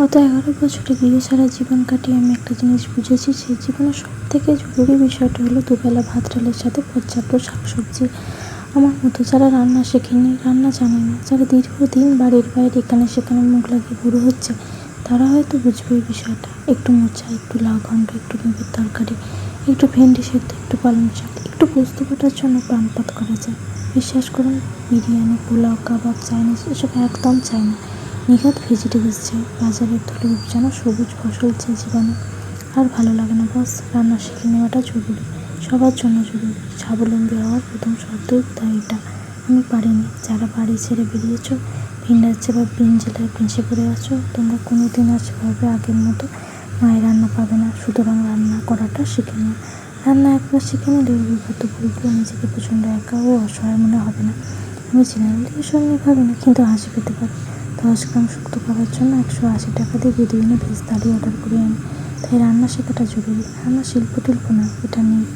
গত এগারো বছরে গৃহ ছাড়া জীবন কাটিয়ে আমি একটা জিনিস বুঝেছি সেই জীবনের সব থেকে জরুরি বিষয়টা হলো দুবেলা ভাত, ডালের সাথে পর্যাপ্ত শাকসবজি। আমার মতো যারা রান্না শেখেনি রান্না জানে না, যারা দীর্ঘদিন বাড়ির বাইরে এখানে সেখানে মুখ লাগিয়ে বুড়ো হচ্ছে, তারা হয়তো বুঝবে এই বিষয়টা। একটু মোচা, একটু লাউ ঘন্ট একটু ডিমের তরকারি, একটু ভেন্ডি সেদ্ধ, একটু পালং শাক, একটু পোস্ত কাটার জন্য প্রাণপাত করা যায়। বিশ্বাস করুন, বিরিয়ানি, পোলাও, কাবাব, চাইনিজ, এসব একদম চাই না। নিখাত ভেজিটেবলস চাই বাজারের ধুলো যেন সবুজ ফসল চাই জীবনে আর ভালো লাগে না, বস। রান্না শিখে নেওয়াটা জরুরি। সবার জন্য জরুরি। স্বাবলম্বী হওয়ার প্রথম শর্তই তাই এটা। আমি পারিনি। যারা বাড়ি ছেড়ে বেরিয়েছো ভিন রাজ্যে বা ভিন জেলায় ভেসে পড়ে আছো, তোমরা কোনো দিন আর সেভাবে আগের মতো মায়ের রান্না পাবে না। সুতরাং রান্না করাটা শিখে নাও। রান্না একবার শিখে নিলে অভিজ্ঞতা পুরোপুরি নিজেকে প্রচণ্ড একা ও অসহায় মনে হবে না। আমি জেনারেলি এসব নিয়ে ভাবি না কিন্তু হাসি পেতে পারি। দশ গ্রাম শুক্তো খাবার জন্য একশো আশি টাকা দিয়ে বেদুইনে ভেজ থালি অর্ডার করি আমি। তাই রান্না শেখাটা জরুরি। রান্না শিল্প টিল্প না, এটা নিট